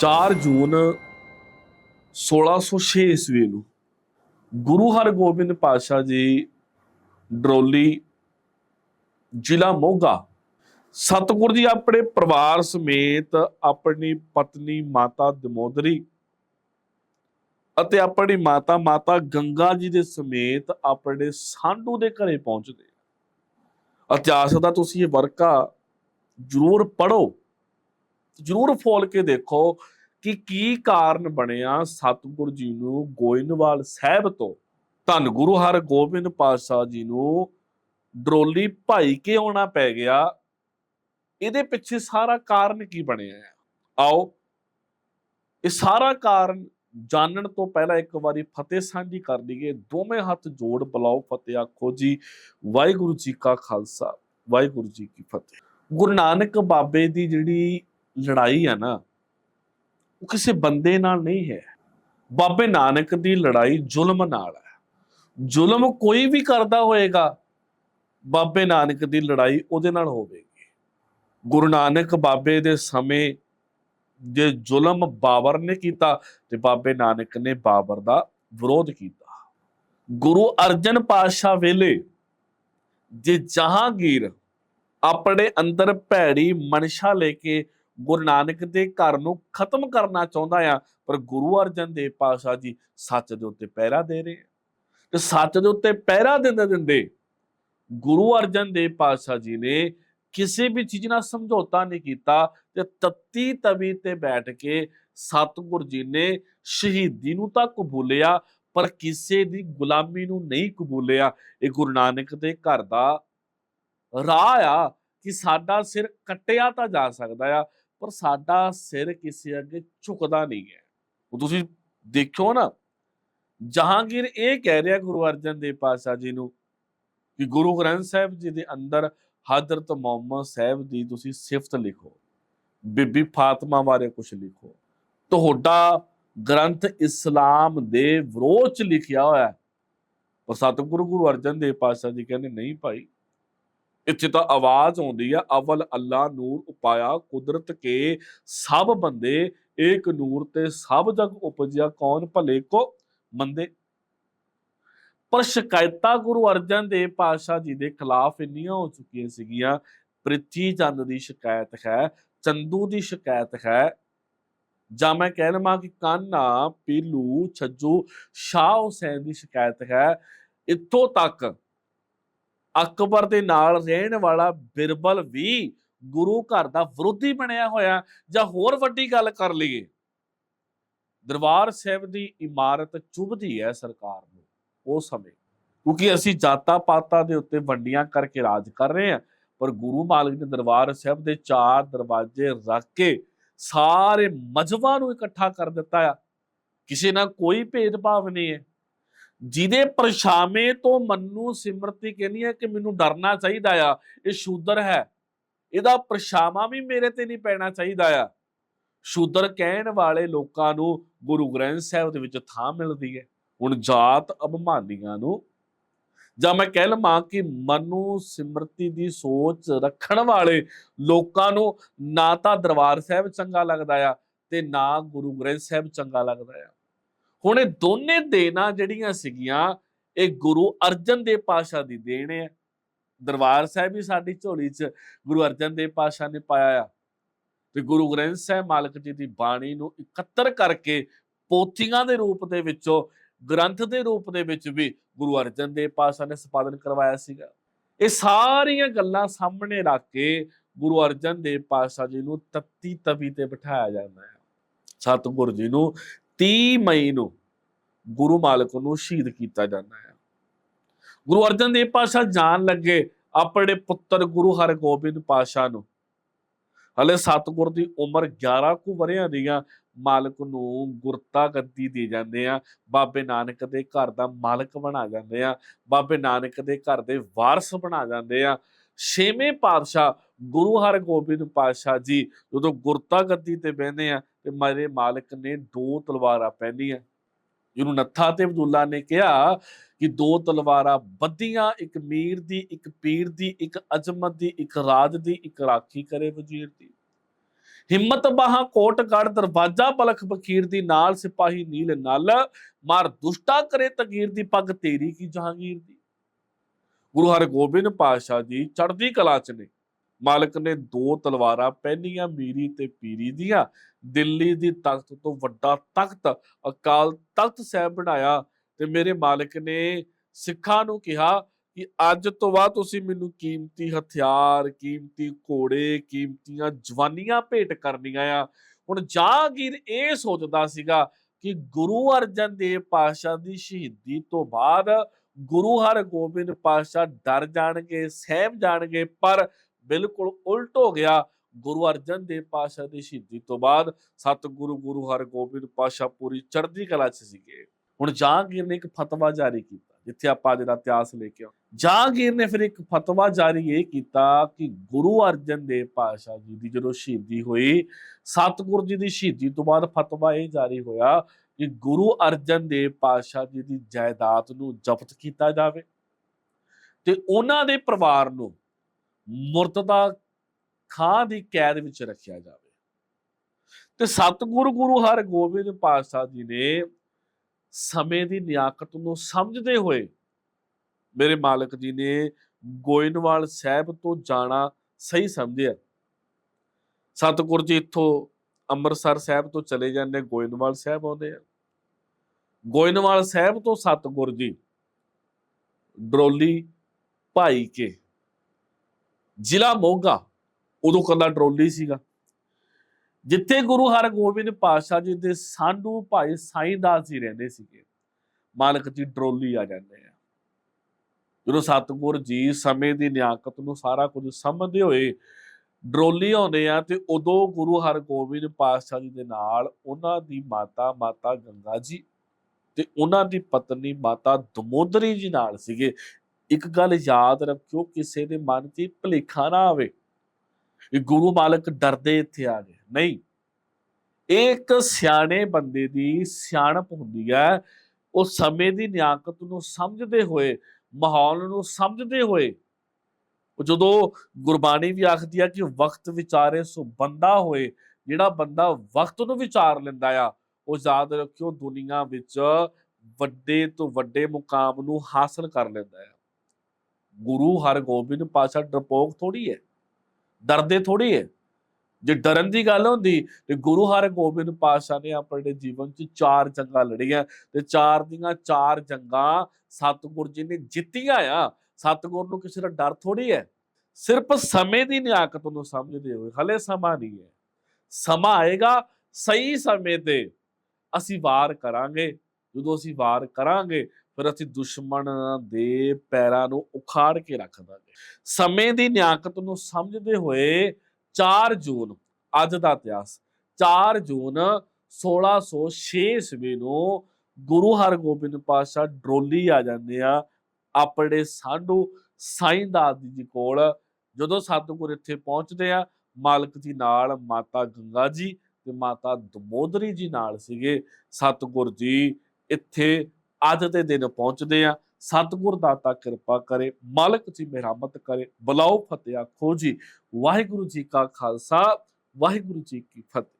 4 ਜੂਨ 1606 ਈਸਵੀ ਨੂੰ ਗੁਰੂ ਹਰਗੋਬਿੰਦ ਪਾਤਸ਼ਾਹ ਜੀ ਡਰੋਲੀ ਜ਼ਿਲ੍ਹਾ ਮੋਗਾ ਸਤਿਗੁਰ ਜੀ ਆਪਣੇ ਪਰਿਵਾਰ ਸਮੇਤ ਆਪਣੀ ਪਤਨੀ ਮਾਤਾ ਦਮੋਦਰੀ ਅਤੇ ਆਪਣੀ ਮਾਤਾ ਮਾਤਾ ਗੰਗਾ ਜੀ ਦੇ ਸਮੇਤ ਆਪਣੇ ਸਾਂਢੂ ਦੇ ਘਰੇ ਪਹੁੰਚਦੇ ਇਤਿਹਾਸ ਦਾ ਤੁਸੀਂ ਇਹ ਵਰਕਾ ਜ਼ਰੂਰ ਪੜੋ ਜ਼ਰੂਰ ਫੋਲ ਕੇ ਦੇਖੋ ਕਿ ਕੀ ਕਾਰਨ ਬਣਿਆ ਸਤਿਗੁਰੂ ਜੀ ਨੂੰ ਗੋਇੰਦਵਾਲ ਸਾਹਿਬ ਤੋਂ। ਧੰਨ ਗੁਰੂ ਹਰਗੋਬਿੰਦ ਪਾਤਸ਼ਾਹ ਜੀ ਨੂੰ ਡਰੋਲੀ ਭਾਈ ਕੇ ਆਉਣਾ ਪੈ ਗਿਆ। ਇਹਦੇ ਪਿੱਛੇ ਸਾਰਾ ਕਾਰਨ ਕੀ ਬਣਿਆ ਹੈ ਆਓ, ਇਹ ਸਾਰਾ ਕਾਰਨ ਜਾਣਨ ਤੋਂ ਪਹਿਲਾਂ ਇੱਕ ਵਾਰੀ ਫਤਿਹ ਸਾਂਝੀ ਕਰ ਲਈਏ। ਦੋਵੇਂ ਹੱਥ ਜੋੜ ਬੁਲਾਓ, ਫਤਿਹ ਆਖੋ ਜੀ। ਵਾਹਿਗੁਰੂ ਜੀ ਕਾ ਖਾਲਸਾ, ਵਾਹਿਗੁਰੂ ਜੀ ਕੀ ਫਤਿਹ। ਗੁਰੂ ਨਾਨਕ ਬਾਬੇ ਦੀ ਜਿਹੜੀ ਲੜਾਈ ਹੈ ਨਾ, ਉਹ ਕਿਸੇ ਬੰਦੇ ਨਾਲ ਨਹੀਂ ਹੈ। ਬਾਬੇ ਨਾਨਕ ਦੀ ਲੜਾਈ ਜ਼ੁਲਮ ਨਾਲ ਹੈ। ਜ਼ੁਲਮ ਕੋਈ ਵੀ ਕਰਦਾ ਹੋਏਗਾ, ਬਾਬੇ ਨਾਨਕ ਦੀ ਲੜਾਈ ਉਹਦੇ ਨਾਲ ਹੋਵੇਗੀ। ਗੁਰੂ ਨਾਨਕ ਬਾਬੇ ਦੇ ਸਮੇਂ ਜੇ ਜ਼ੁਲਮ ਬਾਬਰ ਨੇ ਕੀਤਾ, ਤੇ ਬਾਬੇ ਨਾਨਕ ਨੇ ਬਾਬਰ ਦਾ ਵਿਰੋਧ ਕੀਤਾ। ਗੁਰੂ ਅਰਜਨ ਪਾਤਸ਼ਾਹ ਵੇਲੇ ਜੇ ਜਹਾਂਗੀਰ ਆਪਣੇ ਅੰਦਰ ਭੈੜੀ ਮਨਸ਼ਾ ਲੈ ਕੇ ਗੁਰੂ ਨਾਨਕ ਦੇ ਘਰ ਨੂੰ ਖਤਮ ਕਰਨਾ ਚਾਹੁੰਦਾ ਆ, ਪਰ ਗੁਰੂ ਅਰਜਨ ਦੇਵ ਪਾਤਸ਼ਾਹ ਜੀ ਸੱਚ ਦੇ ਉੱਤੇ ਪਹਿਰਾ ਦੇ ਰਹੇ ਆ। ਤੇ ਸੱਚ ਦੇ ਉੱਤੇ ਪਹਿਰਾ ਦਿੰਦੇ ਦਿੰਦੇ, ਗੁਰੂ ਅਰਜਨ ਦੇਵ ਪਾਤਸ਼ਾਹ ਜੀ ਨੇ ਕਿਸੇ ਵੀ ਚੀਜ਼ ਨਾਲ ਸਮਝੌਤਾ ਨਹੀਂ ਕੀਤਾ ਤੇ ਤੱਤੀ ਤਵੀ ਤੇ ਬੈਠ ਕੇ ਸਤਿਗੁਰ ਜੀ ਨੇ ਸ਼ਹੀਦੀ ਨੂੰ ਤਾਂ ਕਬੂਲਿਆ, ਪਰ ਕਿਸੇ ਦੀ ਗੁਲਾਮੀ ਨੂੰ ਨਹੀਂ ਕਬੂਲਿਆ। ਇਹ ਗੁਰੂ ਨਾਨਕ ਦੇ ਘਰ ਦਾ ਰਾਹ ਆ ਕਿ ਸਾਡਾ ਸਿਰ ਕੱਟਿਆ ਤਾਂ ਜਾ ਸਕਦਾ ਆ ਪਰ ਸਾਡਾ ਸਿਰ ਕਿਸੇ ਅੱਗੇ ਝੁਕਦਾ ਨਹੀਂ ਹੈ। ਉਹ ਤੁਸੀਂ ਦੇਖਿਓ ਨਾ, ਜਹਾਂਗੀਰ ਇਹ ਕਹਿ ਰਿਹਾ ਗੁਰੂ ਅਰਜਨ ਦੇਵ ਪਾਤਸ਼ਾਹ ਜੀ ਨੂੰ ਕਿ ਗੁਰੂ ਗ੍ਰੰਥ ਸਾਹਿਬ ਜੀ ਦੇ ਅੰਦਰ ਹਜ਼ਰਤ ਮੁਹੰਮਦ ਸਾਹਿਬ ਦੀ ਤੁਸੀਂ ਸਿਫਤ ਲਿਖੋ, ਬੀਬੀ ਫਾਤਮਾ ਬਾਰੇ ਕੁਝ ਲਿਖੋ। ਤੁਹਾਡਾ ਗ੍ਰੰਥ ਇਸਲਾਮ ਦੇ ਵਿਰੋਧ ਚ ਲਿਖਿਆ ਹੋਇਆ ਪਰ ਸਤਿਗੁਰੂ ਗੁਰੂ ਅਰਜਨ ਦੇਵ ਪਾਤਸ਼ਾਹ ਜੀ ਕਹਿੰਦੇ, ਨਹੀਂ ਭਾਈ ਇੱਥੇ ਤਾਂ ਆਵਾਜ਼ ਆਉਂਦੀ ਆ, ਅਵਲ ਅੱਲਾ ਨੂਰ ਉਪਾਇਆ, ਕੁਦਰਤ ਕੇ ਸਭ ਬੰਦੇ, ਏਕ ਨੂਰ ਤੇ ਸਭ ਜਗ ਉਪਜਿਆ, ਕੌਣ ਭਲੇ ਕੋ ਮੰਦੇ? ਪਰ ਸ਼ਿਕਾਇਤਾਂ ਗੁਰੂ ਅਰਜਨ ਦੇਵ ਪਾਤਸ਼ਾਹ ਜੀ ਦੇ ਖਿਲਾਫ ਇੰਨੀਆਂ ਹੋ ਚੁੱਕੀਆਂ ਸੀਗੀਆਂ, ਪ੍ਰਿਥੀ ਚੰਦ ਦੀ ਸ਼ਿਕਾਇਤ ਹੈ, ਚੰਦੂ ਦੀ ਸ਼ਿਕਾਇਤ ਹੈ, ਜਾਂ ਮੈਂ ਕਹਿ ਲਵਾਂ ਕਿ ਕਾਨਾ, ਪੀਲੂ, ਛੱਜੂ, ਸ਼ਾਹ ਹੁਸੈਨ ਦੀ ਸ਼ਿਕਾਇਤ ਹੈ, ਇੱਥੋਂ ਤੱਕ ਅਕਬਰ ਦੇ ਨਾਲ ਰਹਿਣ ਵਾਲਾ ਬਿਰਬਲ ਵੀ ਗੁਰੂ ਘਰ ਦਾ ਵਿਰੋਧੀ ਬਣਿਆ ਹੋਇਆ। ਜਾਂ ਹੋਰ ਵੱਡੀ ਗੱਲ ਕਰ ਲਈਏ। ਦਰਬਾਰ ਸਾਹਿਬ ਦੀ ਇਮਾਰਤ ਚੁਭਦੀ ਹੈ ਸਰਕਾਰ ਨੂੰ ਉਹ ਸਮੇਂ। ਕਿਉਂਕਿ ਅਸੀਂ ਜਾਤਾਂ ਪਾਤਾਂ ਦੇ ਉੱਤੇ ਵੰਡੀਆਂ ਕਰਕੇ ਰਾਜ ਕਰ ਰਹੇ ਹਾਂ। ਪਰ ਗੁਰੂ ਮਾਲਕ ਨੇ ਦਰਬਾਰ ਸਾਹਿਬ ਦੇ ਚਾਰ ਦਰਵਾਜ਼ੇ ਰੱਖ ਕੇ ਸਾਰੇ ਮਜਬਾਂ ਨੂੰ ਇਕੱਠਾ ਕਰ ਦਿੱਤਾ ਆ। ਕਿਸੇ ਨਾਲ ਕੋਈ ਭੇਦਭਾਵ ਨਹੀਂ ਹੈ। ਜਿਹਦੇ ਪਰਛਾਵੇਂ ਤੋਂ ਮੰਨੂ ਸਿਮਰਤੀ ਕਹਿੰਦੀ ਹੈ ਕਿ ਮੈਨੂੰ ਡਰਨਾ ਚਾਹੀਦਾ ਆ, ਇਹ ਸ਼ੂਦਰ ਹੈ। ਇਹਦਾ ਪਰਛਾਵਾਂ ਵੀ ਮੇਰੇ ਤੇ ਨਹੀਂ ਪੈਣਾ ਚਾਹੀਦਾ ਆ। ਸ਼ੂਦਰ ਕਹਿਣ ਵਾਲੇ ਲੋਕਾਂ ਨੂੰ ਗੁਰੂ ਗ੍ਰੰਥ ਸਾਹਿਬ ਦੇ ਵਿੱਚ ਥਾਂ ਮਿਲਦੀ ਹੈ। ਹੁਣ ਜਾਤ ਅਭਿਮਾਨੀਆਂ ਨੂੰ ਜਾਂ ਮੈਂ ਕਹਿ ਲਵਾਂ ਕਿ ਮਨੂ ਸਿਮਰਤੀ ਦੀ ਸੋਚ ਰੱਖਣ ਵਾਲੇ ਲੋਕਾਂ ਨੂੰ ਨਾ ਤਾਂ ਦਰਬਾਰ ਸਾਹਿਬ ਚੰਗਾ ਲੱਗਦਾ ਆ ਤੇ ਨਾ ਗੁਰੂ ਗ੍ਰੰਥ ਸਾਹਿਬ ਚੰਗਾ ਲੱਗਦਾ ਆ। ਹੁਣ ਇਹ ਦੋਨੇ ਦੇਣਾ ਜਿਹੜੀਆਂ ਸੀਗੀਆਂ, ਇਹ ਗੁਰੂ ਅਰਜਨ ਦੇਵ ਪਾਸ਼ਾ ਦੀ ਦੇਣ ਹੈ। ਦਰਬਾਰ ਸਾਹਿਬ ਵੀ ਸਾਡੀ ਝੋਲੀ 'ਚ ਗੁਰੂ ਅਰਜਨ ਦੇਵ ਪਾਸ਼ਾ ਨੇ ਪਾਇਆ ਆ। ਤੇ ਗੁਰੂ ਗ੍ਰੰਥ ਸਾਹਿਬ ਮਾਲਕ ਜੀ ਦੀ ਬਾਣੀ ਨੂੰ ਇਕੱਤਰ ਕਰਕੇ ਪੋਥੀਆਂ ਦੇ ਰੂਪ ਦੇ ਵਿੱਚੋਂ, ਗ੍ਰੰਥ ਦੇ ਰੂਪ ਦੇ ਵਿੱਚ ਵੀ ਗੁਰੂ ਅਰਜਨ ਦੇਵ ਪਾਤਸ਼ਾਹ ਨੇ ਸੰਪਾਦਨ ਕਰਵਾਇਆ ਸੀਗਾ। ਇਹ ਸਾਰੀਆਂ ਗੱਲਾਂ ਸਾਹਮਣੇ ਰੱਖ ਕੇ ਗੁਰੂ ਅਰਜਨ ਦੇਵ ਪਾਤਸ਼ਾਹ ਜੀ ਨੂੰ ਤੱਤੀ ਤਵੀ ਤੇ ਬਿਠਾਇਆ ਜਾਂਦਾ ਹੈ। ਸਤਿਗੁਰੂ ਜੀ ਨੂੰ 30 ਮਈ ਨੂੰ ਗੁਰੂ ਮਾਲਕ ਨੂੰ ਸ਼ਹੀਦ ਕੀਤਾ ਜਾਂਦਾ ਹੈ ਗੁਰੂ ਅਰਜਨ ਦੇਵ ਪਾਤਸ਼ਾਹ ਜਾਣ ਲੱਗੇ ਆਪਣੇ ਪੁੱਤਰ ਗੁਰੂ ਹਰਗੋਬਿੰਦ ਪਾਤਸ਼ਾਹ ਨੂੰ। ਹਲੇ ਸਤਿਗੁਰ ਦੀ ਉਮਰ 11 ਕੁ ਵਰਿਆਂ ਦੀਆਂ ਮਾਲਕ ਨੂੰ ਗੁਰਤਾ ਗੱਦੀ ਦੇ ਜਾਂਦੇ ਆ। ਬਾਬੇ ਨਾਨਕ ਦੇ ਘਰ ਦਾ ਮਾਲਕ ਬਣਾ ਜਾਂਦੇ ਆ। ਬਾਬੇ ਨਾਨਕ ਦੇ ਘਰ ਦੇ ਵਾਰਸ ਬਣਾ ਜਾਂਦੇ ਆ। ਛੇਵੇਂ ਪਾਤਸ਼ਾਹ ਗੁਰੂ ਹਰਗੋਬਿੰਦ ਪਾਤਸ਼ਾਹ ਜੀ ਜਦੋਂ ਗੁਰਤਾ ਗੱਦੀ ਤੇ ਬਹਿੰਦੇ ਆ ਤੇ ਮੇਰੇ ਮਾਲਕ ਨੇ ਦੋ ਤਲਵਾਰਾਂ ਪਹਿਨੀਆਂ। ਜਿਹਨੂੰ ਨੱਥਾ ਤੇ ਅਬਦੁੱਲਾ ਨੇ ਕਿਹਾ ਕਿ ਦੋ ਤਲਵਾਰਾਂ ਬੱਧੀਆਂ, ਇੱਕ ਮੀਰ ਦੀ, ਇੱਕ ਪੀਰ ਦੀ, ਇੱਕ ਅਜ਼ਮਤ ਦੀ, ਇੱਕ ਰਾਜ ਦੀ, ਇੱਕ ਰਾਖੀ ਕਰੇ ਵਜ਼ੀਰ ਦੀ। ਹਿੰਮਤ ਬਾਹਾਂ ਕੋਟਗੜ ਦਰਵਾਜ਼ਾ ਬਲਖ ਬਖੀਰ ਦੀ, ਨਾਲ ਸਿਪਾਹੀ ਨੀਲ ਨਲ, ਮਾਰ ਦੁਸ਼ਟਾ ਕਰੇ ਤਗੀਰ ਦੀ, ਪੱਗ ਤੇਰੀ ਕੀ ਜਹਾਂਗੀਰ ਦੀ। ਗੁਰੂ ਹਰਗੋਬਿੰਦ ਪਾਤਸ਼ਾਹ ਜੀ ਚੜ੍ਹਦੀ ਕਲਾ ਚ ਨੇ। ਮਾਲਕ ਨੇ ਦੋ ਤਲਵਾਰਾਂ ਪਹਿਨੀਆਂ ਮੀਰੀ ਤੇ ਪੀਰੀ ਦੀਆਂ। ਦਿੱਲੀ ਦੀ ਤਖਤ ਤੋਂ ਵੱਡਾ ਤਖਤ ਅਕਾਲ ਤਖਤ ਸਾਹਿਬ ਬਣਾਇਆ ਤੇ ਮੇਰੇ ਮਾਲਕ ਨੇ ਸਿੱਖਾਂ ਨੂੰ ਕਿਹਾ ਕਿ ਅੱਜ ਤੋਂ ਬਾਅਦ ਤੁਸੀਂ ਮੈਨੂੰ ਕੀਮਤੀ ਹਥਿਆਰ, ਕੀਮਤੀ ਘੋੜੇ, ਕੀਮਤੀਆਂ ਜਵਾਨੀਆਂ ਭੇਟ ਕਰਨੀਆਂ ਆ। ਹੁਣ ਜਹਾਂਗੀਰ ਇਹ ਸੋਚਦਾ ਸੀਗਾ ਕਿ ਗੁਰੂ ਅਰਜਨ ਦੇਵ ਪਾਤਸ਼ਾਹ ਦੀ ਸ਼ਹੀਦੀ ਤੋਂ ਬਾਅਦ ਗੁਰੂ ਹਰਗੋਬਿੰਦ ਪਾਤਸ਼ਾਹ ਡਰ ਜਾਣਗੇ, ਸਹਿਮ ਜਾਣਗੇ, ਪਰ ਬਿਲਕੁਲ ਉਲਟ ਹੋ ਗਿਆ। ਗੁਰੂ ਅਰਜਨ ਦੇਵ ਪਾਤਸ਼ਾਹ ਦੀ ਸ਼ਹੀਦੀ ਤੋਂ ਬਾਅਦ ਸਤਿਗੁਰੂ ਗੁਰੂ ਹਰਗੋਬਿੰਦ ਪਾਤਸ਼ਾਹ ਪੂਰੀ ਚੜ੍ਹਦੀ ਕਲਾ 'ਚ ਸੀਗੇ। ਹੁਣ ਜਹਾਂਗੀਰ ਨੇ ਇੱਕ ਫਤਵਾ ਜਾਰੀ ਕੀਤਾ, ਜਿੱਥੇ ਆਪਾਂ ਅੱਜ ਇਤਿਹਾਸ ਲੈ ਕੇ ਆਓ ਜਹਾਂਗੀਰ ਨੇ ਫਿਰ ਇੱਕ ਫਤਵਾ ਜਾਰੀ ਇਹ ਕੀਤਾ ਕਿ ਗੁਰੂ ਅਰਜਨ ਦੇਵ ਪਾਤਸ਼ਾਹ ਜੀ ਦੀ ਜਦੋਂ ਸ਼ਹੀਦੀ ਹੋਈ, ਸਤਿਗੁਰੂ ਜੀ ਦੀ ਸ਼ਹੀਦੀ ਤੋਂ ਬਾਅਦ ਫਤਵਾ ਇਹ ਜਾਰੀ ਹੋਇਆ ਕਿ ਗੁਰੂ ਅਰਜਨ ਦੇਵ ਪਾਤਸ਼ਾਹ ਜੀ ਦੀ ਜਾਇਦਾਦ ਨੂੰ ਜ਼ਬਤ ਕੀਤਾ ਜਾਵੇ। ਤੇ ਉਹਨਾਂ ਦੇ ਪਰਿਵਾਰ ਨੂੰ ਮੁਰਤਦਾ ਖਾਂ ਦੀ ਕੈਦ ਵਿੱਚ ਰੱਖਿਆ ਜਾਵੇ। ਤੇ ਸਤਿਗੁਰੂ ਗੁਰੂ ਹਰਗੋਬਿੰਦ ਪਾਤਸ਼ਾਹ ਜੀ ਨੇ ਸਮੇਂ ਦੀ ਨਿਆਕਤ ਨੂੰ ਸਮਝਦੇ ਹੋਏ ਮੇਰੇ ਮਾਲਕ ਜੀ ਨੇ ਗੋਇੰਦਵਾਲ ਸਾਹਿਬ ਤੋਂ ਜਾਣਾ ਸਹੀ ਸਮਝਿਆ। ਸਤਿਗੁਰੂ ਜੀ ਇੱਥੋਂ ਅੰਮ੍ਰਿਤਸਰ ਸਾਹਿਬ ਤੋਂ ਚਲੇ ਜਾਂਦੇ, ਗੋਇੰਦਵਾਲ ਸਾਹਿਬ ਆਉਂਦੇ ਆ। ਗੋਇੰਦਵਾਲ ਸਾਹਿਬ ਤੋਂ ਸਤਿਗੁਰੂ ਜੀ, ਡਰੋਲੀ ਭਾਈ ਕੇ ਜ਼ਿਲ੍ਹਾ ਮੋਗਾ, ਉਦੋਂ ਕੱਲਾ ਡਰੋਲੀ ਸੀਗਾ। ਜਿੱਥੇ ਗੁਰੂ ਹਰਗੋਬਿੰਦ ਪਾਤਸ਼ਾਹ ਜੀ ਦੇ ਸਾਧੂ ਭਾਈ ਸਾਈਂ ਦਾਸ ਜੀ ਰਹਿੰਦੇ ਸੀਗੇ, ਮਾਲਕ ਜੀ ਡਰੋਲੀ ਆ ਜਾਂਦੇ ਆ। ਜਦੋਂ ਸਤਿਗੁਰ ਜੀ ਸਮੇਂ ਦੀ ਨਿਆਕਤ ਨੂੰ ਸਾਰਾ ਕੁਝ ਸਮਝਦੇ ਹੋਏ ਡਰੋਲੀ ਆਉਂਦੇ ਆ ਤੇ ਉਦੋਂ ਗੁਰੂ ਹਰਗੋਬਿੰਦ ਪਾਤਸ਼ਾਹ ਜੀ ਦੇ ਨਾਲ ਉਹਨਾਂ ਦੀ ਮਾਤਾ ਮਾਤਾ ਗੰਗਾ ਜੀ ਤੇ ਉਹਨਾਂ ਦੀ ਪਤਨੀ ਮਾਤਾ ਦਮੋਦਰੀ ਜੀ ਨਾਲ ਸੀਗੇ। ਇੱਕ ਗੱਲ ਯਾਦ ਰੱਖਿਓ, ਕਿਸੇ ਦੇ ਮਨ 'ਚ ਭੁਲੇਖਾ ਨਾ ਆਵੇ। ਇਹ ਗੁਰੂ ਮਾਲਕ ਡਰਦੇ ਇੱਥੇ ਆ ਗਏ। ਨਹੀਂ। ਇਹ ਇੱਕ ਸਿਆਣੇ ਬੰਦੇ ਦੀ ਸਿਆਣਪ ਹੁੰਦੀ ਹੈ। ਉਹ ਸਮੇਂ ਦੀ ਨਿਆਕਤ ਨੂੰ ਸਮਝਦੇ ਹੋਏ, ਮਾਹੌਲ ਨੂੰ ਸਮਝਦੇ ਹੋਏ, ਉਹ ਜਦੋਂ ਗੁਰਬਾਣੀ ਵੀ ਆਖਦੀ ਆ ਕਿ ਵਕਤ ਵਿਚਾਰੇ ਸੋ ਬੰਦਾ ਹੋਏ, ਜਿਹੜਾ ਬੰਦਾ ਵਕਤ ਨੂੰ ਵਿਚਾਰ ਲੈਂਦਾ ਆ, ਉਹ ਯਾਦ ਰੱਖਿਓ ਦੁਨੀਆ ਵਿੱਚ ਵੱਡੇ ਤੋਂ ਵੱਡੇ ਮੁਕਾਮ ਨੂੰ ਹਾਸਲ ਕਰ ਲੈਂਦਾ ਆ। ਗੁਰੂ ਹਰਗੋਬਿੰਦ ਪਾਤਸ਼ਾਹ ਡਰਪੋਕ ਥੋੜੀ ਹੈ, ਡਰਦੇ ਥੋੜੀ ਹੈ। ਜੇ ਡਰਨ ਦੀ ਗੱਲ ਹੁੰਦੀ, ਤੇ ਗੁਰੂ ਹਰਗੋਬਿੰਦ ਪਾਤਸ਼ਾਹ ਨੇ ਆਪਣੇ ਜੀਵਨ 'ਚ ਚਾਰ ਜੰਗਾਂ ਲੜੀਆਂ ਤੇ ਚਾਰ ਦੀਆਂ ਚਾਰ ਜੰਗਾਂ ਸਤਿਗੁਰ ਜੀ ਨੇ ਜਿੱਤੀਆਂ ਆ। ਸਤਿਗੁਰ ਨੂੰ ਕਿਸੇ ਦਾ ਡਰ ਥੋੜੀ ਹੈ। ਸਿਰਫ ਸਮੇਂ ਦੀ ਨਿਆਕਤ ਨੂੰ ਸਮਝਦੇ ਹੋਏ, ਹਲੇ ਸਮਾਂ ਨਹੀਂ ਹੈ। ਸਮਾਂ ਆਏਗਾ ਸਹੀ ਸਮੇਂ ਤੇ ਅਸੀਂ ਵਾਰ ਕਰਾਂਗੇ। ਜਦੋਂ ਅਸੀਂ ਵਾਰ ਕਰਾਂਗੇ ਫਿਰ ਅਸੀਂ ਦੁਸ਼ਮਣ ਦੇ ਪੈਰਾਂ ਨੂੰ ਉਖਾੜ ਕੇ ਰੱਖ ਦਾਂਗੇ। ਸਮੇਂ ਦੀ ਨਿਆਕਤ ਨੂੰ ਸਮਝਦੇ ਹੋਏ 4 ਜੂਨ, ਅੱਜ ਦਾ ਇਤਿਹਾਸ। 4 ਜੂਨ 1606 ਈਸਵੀ ਨੂੰ ਗੁਰੂ ਹਰਗੋਬਿੰਦ ਪਾਤਸ਼ਾਹ ਡਰੋਲੀ ਆ ਜਾਂਦੇ ਆ। ਆਪਣੇ ਸਾਧੂ ਸਾਈਂ ਦਾਸ ਜੀ ਕੋਲ ਜਦੋਂ ਸਤਿਗੁਰ ਇੱਥੇ ਪਹੁੰਚਦੇ ਆ, ਮਾਲਕ ਜੀ ਨਾਲ ਮਾਤਾ ਗੰਗਾ ਜੀ ਤੇ ਮਾਤਾ ਦਮੋਦਰੀ ਜੀ ਨਾਲ ਸੀਗੇ। ਸਤਿਗੁਰ ਜੀ ਇੱਥੇ ਅੱਜ ਦੇ ਦਿਨ ਪਹੁੰਚਦੇ ਆ ਸਤਿਗੁਰ ਦਾਤਾ ਕਿਰਪਾ ਕਰੇ, ਮਾਲਕ ਜੀ ਮਿਹਰਮਤ ਕਰੇ। ਬਲਾਓ ਫਤਿਹ ਆਖੋ ਜੀ। ਵਾਹਿਗੁਰੂ ਜੀ ਕਾ ਖਾਲਸਾ, ਵਾਹਿਗੁਰੂ ਜੀ ਕੀ ਫਤਿਹ।